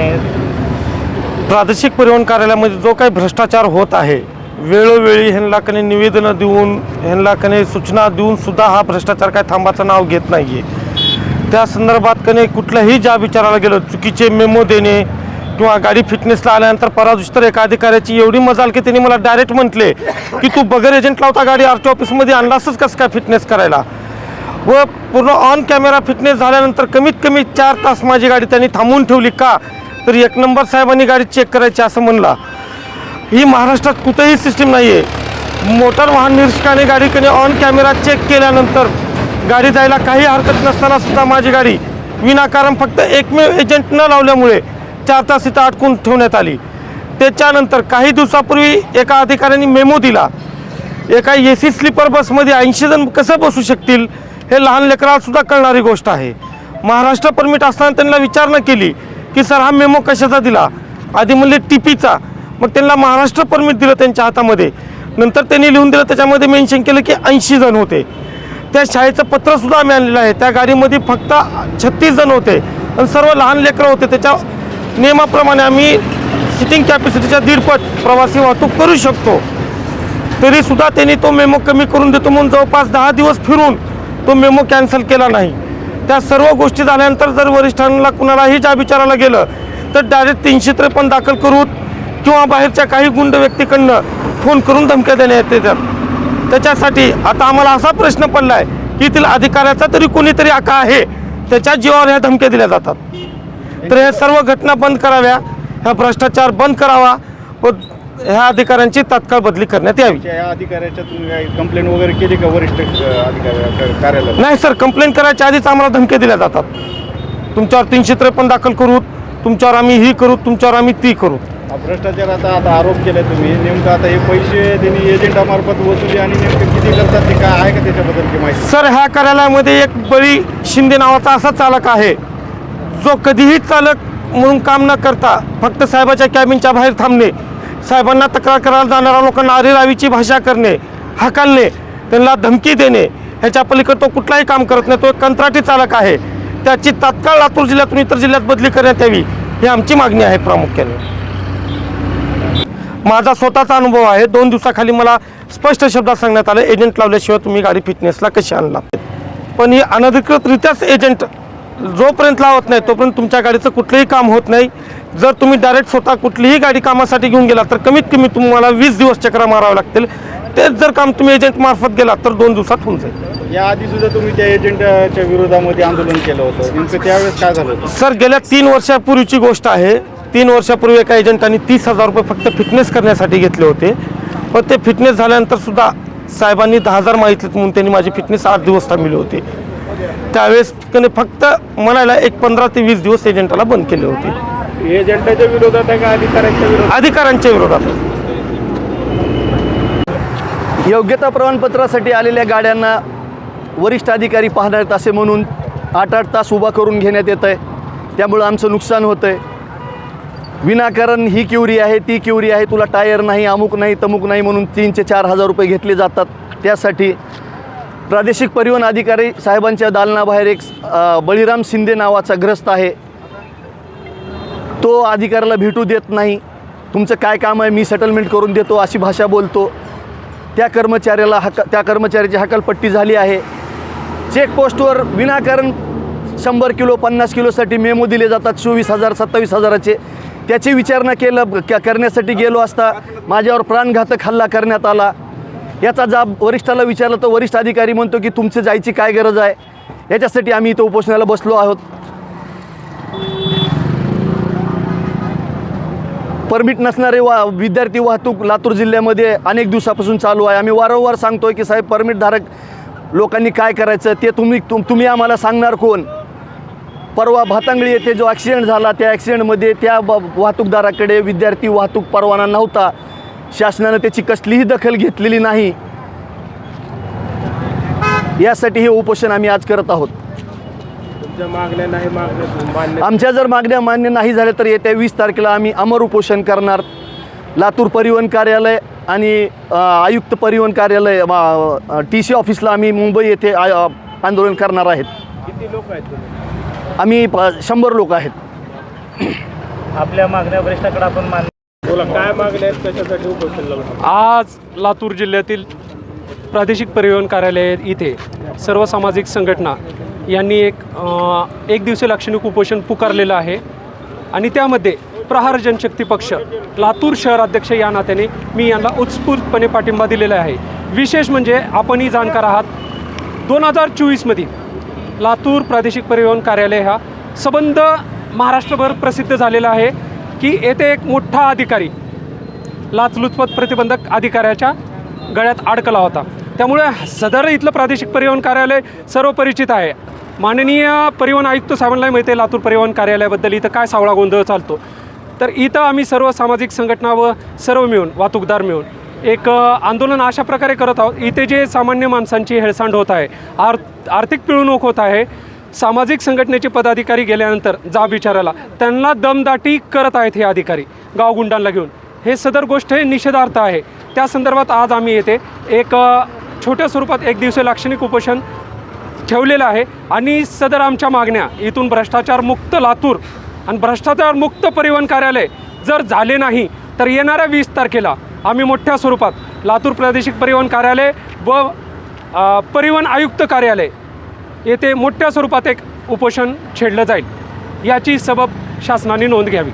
आहेत. प्रादेशिक परिवहन कार्यालयामध्ये जो काही भ्रष्टाचार होत आहे वेळोवेळी ह्यांना कने निवेदनं देऊन ह्यांना कने सूचना देऊन सुद्धा हा भ्रष्टाचार काय थांबाचं नाव घेत नाही आहे त्या संदर्भात कने कुठल्याही ज्या विचाराला गेलं चुकीचे मेमो देणे किंवा गाडी फिटनेसला आल्यानंतर परादिवशी तर एका अधिकाऱ्याची एवढी मजाल की त्यांनी मला डायरेक्ट म्हटले की तू बगर एजंट लावता गाडी आर टी ऑफिसमध्ये आणलासच कसं काय फिटनेस करायला? व पूर्ण ऑन कॅमेरा फिटनेस झाल्यानंतर कमीत कमी चार तास माझी गाडी त्यांनी थांबवून ठेवली का? तर एक नंबर साहेबांनी गाडी चेक करायची असं म्हणला. ही महाराष्ट्रात कुठेही सिस्टीम नाही आहे मोटार वाहन निरीक्षकाने गाडीकडे ऑन कॅमेरा चेक केल्यानंतर गाडी जायला काही हरकत नसताना सुद्धा माझी गाडी विनाकारण फक्त एकमेव एजंट न लावल्यामुळे चार तास इथं अडकून ठेवण्यात आली. त्याच्यानंतर काही दिवसापूर्वी एका अधिकाऱ्यांनी मेमो दिला. एका ए सी स्लीपर बसमध्ये ऐंशी जण कसं बसू शकतील हे लहान लेकरालासुद्धा कळणारी गोष्ट आहे. महाराष्ट्र परमिट असताना त्यांना विचारणा केली. की सर हा मेमो कशाचा दिला? आधी म्हणले टीपीचा. मग त्यांना महाराष्ट्र परमिट दिलं त्यांच्या हातामध्ये. नंतर त्यांनी लिहून दिलं त्याच्यामध्ये मेन्शन केलं की ऐंशी जण होते. त्या शाळेचं पत्रसुद्धा आम्ही आणलेलं आहे. त्या गाडीमध्ये फक्त छत्तीस जण होते. आणि सर्व लहान लेकरं होते. त्याच्या नियमाप्रमाणे आम्ही सिटिंग कॅपॅसिटीच्या दीडपट प्रवासी वाहतूक करू शकतो. तरीसुद्धा त्यांनी तो मेमो कमी करून देतो. म्हणून जवळपास दहा दिवस फिरून तो मेमो कॅन्सल केला नाही. त्या सर्व गोष्टी झाल्यानंतर जर वरिष्ठांना कुणालाही ज्या विचारायला गेलं तर डायरेक्ट तीनशे त्रेपन्न दाखल करू किंवा बाहेरच्या काही गुंड व्यक्तीकडनं फोन करून धमक्या देण्यात येतात. त्याच्यासाठी आता आम्हाला असा प्रश्न पडला आहे की येथील अधिकाऱ्याचा तरी कोणीतरी आका आहे त्याच्या जीवावर ह्या धमक्या दिल्या जातात. तर ह्या सर्व घटना बंद कराव्या ह्या भ्रष्टाचार बंद करावा ह्या अधिकाऱ्यांची तात्काळ बदली करण्यात यावी. या अधिकाऱ्याच्या तुम्ही काही कंप्लेंट वगैरे केली का वरिष्ठ अधिकारी कार्यालयात? नाही सर कंप्लेंट करायच्या आधीच आम्हाला धमक्या दिल्या जातात. तुमच्यावर तीनशे त्रेपन्न दाखल करू तुमच्यावर आम्ही ही करू तुमच्यावर आम्ही ती करू. हा भ्रष्टाचाराचा आता आरोप केला तुम्ही. नेमकं आता हे पैसे त्यांनी एजंटामार्फत वसुली आणि नेमकं किती करतात ते काय आहे का त्याच्याबद्दलची माहिती? सर ह्या कार्यालयामध्ये एक बळी शिंदे नावाचा असा चालक आहे. जो कधीही चालक म्हणून काम न करता फक्त साहेबाच्या कॅबिनच्या बाहेर थांबणे साहेबांना तक्रार करायला जाणाऱ्या लोकांना अरेरावीची भाषा करणे हाकालणे त्यांना धमकी देणे ह्याच्या पलीकडे तो कुठलाही काम करत नाही तो एक कंत्राटी चालक आहे. त्याची तात्काळ लातूर जिल्ह्यातून इतर जिल्ह्यात बदली करण्यात यावी ही आमची मागणी आहे प्रामुख्याने. माझा स्वतःचा अनुभव आहे दोन दिवसाखाली मला स्पष्ट शब्दात सांगण्यात आलं एजंट लावल्याशिवाय तुम्ही गाडी फिटनेसला कशी आणला? पण ही अनधिकृतरित्याच एजंट जोपर्यंत लावत नाही तोपर्यंत तुमच्या गाडीचं कुठलंही काम होत नाही. जर तुम्ही डायरेक्ट स्वतः कुठलीही गाडी कामासाठी घेऊन गेला तर कमीत कमी तुम्हाला वीस दिवस चक्रा मारावं लागतील. तेच जर काम तुम्ही एजंट मार्फत गेला तर दोन दिवसात होऊन जाईल. या आधी सुद्धा तुम्ही त्या एजंटच्या विरोधामध्ये आंदोलन केलं होतं. त्यावेळेस काय झालं सर गेल्या तीन वर्षापूर्वीची गोष्ट आहे. तीन वर्षापूर्वी एका एजंटाने तीस हजार रुपये फक्त फिटनेस करण्यासाठी घेतले होते. पण ते फिटनेस झाल्यानंतर सुद्धा साहेबांनी दहा हजार मागितले म्हणून त्यांनी माझी फिटनेस आठ दिवस थांबली होती. त्यावेळेस त्याने फक्त म्हणायला एक पंधरा ते वीस दिवस एजंटाला बंद केले होते. एजंटाच्या विरोधात आहे का अधिकाऱ्यांच्या विरोधात? अधिकाऱ्यांच्या विरोधात. योग्यता प्रमाणपत्रासाठी आलेल्या गाड्यांना वरिष्ठ अधिकारी पाहणार आहेत असे म्हणून आठ आठ तास उभा करून घेण्यात येत आहे. त्यामुळं आमचं नुकसान होतं आहे. विनाकारण ही क्युरी आहे ती क्युरी आहे तुला टायर नाही अमुक नाही तमुक नाही म्हणून तीनशे चार हजार रुपये घेतले जातात. त्यासाठी प्रादेशिक परिवहन अधिकारी साहेबांच्या दालनाबाहेर एक अ, बळीराम शिंदे नावाचा ग्रस्त आहे. तो अधिकाऱ्याला भेटू देत नाही. तुमचं काय काम आहे मी सेटलमेंट करून देतो अशी भाषा बोलतो. त्या कर्मचाऱ्याला हक त्या कर्मचाऱ्याची हकालपट्टी झाली आहे. चेकपोस्टवर विनाकारण शंभर किलो पन्नास किलोसाठी मेमो दिले जातात चोवीस हजार सत्तावीस हजाराचे. त्याची विचारणा केलं क- करण्यासाठी गेलो असता माझ्यावर प्राणघातक हल्ला करण्यात आला. याचा जाब वरिष्ठाला विचारलं तर वरिष्ठ अधिकारी म्हणतो की तुमचं जायची काय गरज आहे? याच्यासाठी आम्ही इथं उपोषणाला बसलो आहोत. परमिट नसणारे वा विद्यार्थी वाहतूक लातूर जिल्ह्यामध्ये अनेक दिवसापासून चालू आहे. आम्ही वारंवार सांगतोय की साहेब परमिटधारक लोकांनी काय करायचं ते तुम्ही तुम तुम्ही आम्हाला सांगणार कोण? परवा भातांगळी येथे जो ॲक्सिडेंट झाला त्या ॲक्सिडेंटमध्ये त्या ब वाहतूकदाराकडे विद्यार्थी वाहतूक परवाना नव्हता. शासनानं त्याची कसलीही दखल घेतलेली नाही. यासाठी हे उपोषण आम्ही आज करत आहोत तुमच्या मागण्या नाही मागण्या मान्य आमच्या जर मागण्या मान्य नाही झाल्या तर येत्या वीस तारखेला आम्ही अमर उपोषण करणार. लातूर परिवहन कार्यालय आणि आयुक्त परिवहन कार्यालय टी सी ऑफिसला आम्ही मुंबई येथे आंदोलन करणार आहेत. किती लोक आहेत आम्ही शंभर लोक आहेत. आपल्या मागण्या वरिष्ठाकडे आपण मान बोला काय मागण्या आहेत? कशासाठी उपोषण लावलं आज लातूर जिल्ह्यातील प्रादेशिक परिवहन कार्यालय इथे सर्व सामाजिक संघटना यांनी एक एक दिवसीय लाक्षणिक उपोषण पुकारलेलं आहे. आणि त्यामध्ये प्रहार जनशक्ती पक्ष लातूर शहराध्यक्ष या नात्याने मी यांना उत्स्फूर्तपणे पाठिंबा दिलेला आहे. विशेष म्हणजे आपणही जाणकार आहात. दोन हजार चोवीसमध्ये लातूर प्रादेशिक परिवहन कार्यालय हा सबंध महाराष्ट्रभर प्रसिद्ध झालेला आहे की येथे एक मोठा अधिकारी लाचलुचपत प्रतिबंधक अधिकाऱ्याच्या गळ्यात अडकला होता. त्यामुळे सदर इथलं प्रादेशिक परिवहन कार्यालय सर्व परिचित आहे. माननीय परिवहन आयुक्त साहेबांना माहिती आहे लातूर परिवहन कार्यालयाबद्दल. इथं काय सावळा गोंधळ चालतो? तर इथं आम्ही सर्व सामाजिक संघटना व सर्व मिळून वाहतूकदार मिळून एक आंदोलन अशा प्रकारे करत आहोत. इथे जे सामान्य माणसांची हेळसांड होत आहे आर आर्थिक पिळवणूक होत आहे सामाजिक संघटनेचे पदाधिकारी गेल्यानंतर जाब विचारायला त्यांना दमदाटी करत आहेत हे अधिकारी गावगुंडांना घेऊन. हे सदर गोष्ट हे निषेधार्थ आहे. त्या संदर्भात आज आम्ही येथे एक छोट्या स्वरूपात एक दिवसीय लाक्षणिक उपोषण ठेवलेलं आहे. आणि सदर आमच्या मागण्या इथून भ्रष्टाचार मुक्त लातूर आणि भ्रष्टाचार मुक्त परिवहन कार्यालय जर झाले नाही तर येणाऱ्या वीस तारखेला आम्ही मोठ्या स्वरूपात लातूर प्रादेशिक परिवहन कार्यालय व परिवहन आयुक्त कार्यालय येथे मोठ्या स्वरूपात एक उपोषण छेडलं जाईल. याची सबब शासनाने नोंद घ्यावी.